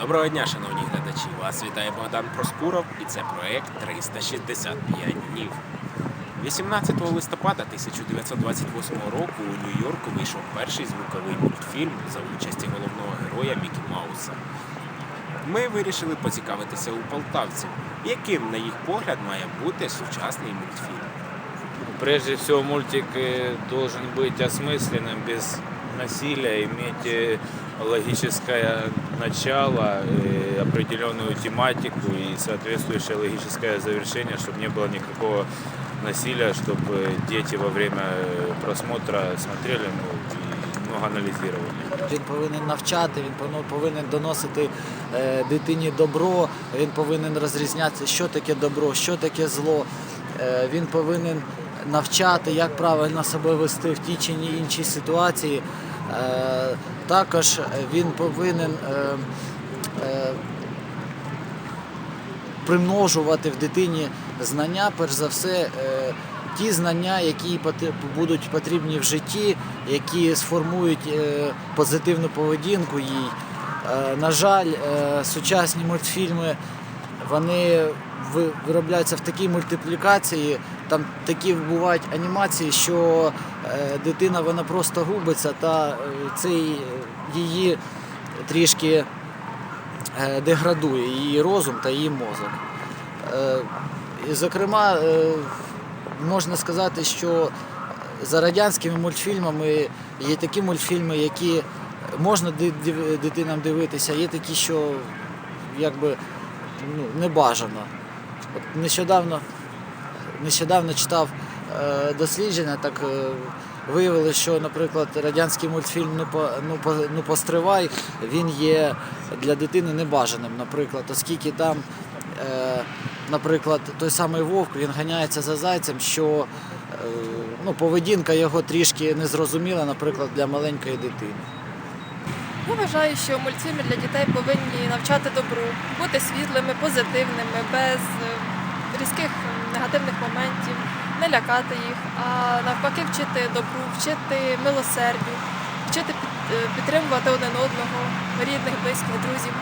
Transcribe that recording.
Доброго дня, шановні глядачі! Вас вітає Богдан Проскуров і це проект 365 днів. 18 листопада 1928 року у Нью-Йорку вийшов перший звуковий мультфільм за участі головного героя Мікі Мауса. Ми вирішили поцікавитися у полтавців, яким, на їх погляд, має бути сучасний мультфільм. Прежде всего, мультик э, должен быть осмысленным, без насилия, иметь э, логическое начало, э, определенную тематику и соответствующее логическое завершение, чтобы не было никакого насилия, чтобы дети во время э, просмотра смотрели ну, и много анализировали. Він повинен навчати, він повинен- повинен доносити е, дитині добро, він повинен розрізняти, що таке добро, що таке зло. Е, він повинен навчати, як правильно себе вести в тій чи ні іншій ситуації. Е, також він повинен е, е, примножувати в дитині знання, перш за все, ті знання, які будуть потрібні в житті, які сформують позитивну поведінку їй. На жаль, сучасні мультфільми вони виробляються в такій мультиплікації, там такі бувають анімації, що дитина вона просто губиться, та е, цей е, її трішки е, деградує її розум та її мозок. Е, І, зокрема, е, можна сказати, що за радянськими мультфільмами є такі мультфільми, які можна дитинам дивитися, є такі, що якби ну, не бажано. Нещодавно, нещодавно читав е, дослідження, так е, виявилося, що, наприклад, радянський мультфільм ну, ну, ну, постривай, він є для дитини небажаним, наприклад, оскільки там, е, наприклад, той самий вовк він ганяється за зайцем, що е, ну, поведінка його трішки незрозуміла, наприклад, для маленької дитини. Я вважаю, що мультфільми для дітей повинні навчати добру, бути світлими, позитивними, без е, різких е, негативних моментів, не лякати їх, а навпаки вчити добру, вчити милосердю, вчити е, підтримувати один одного, рідних, близьких, друзів.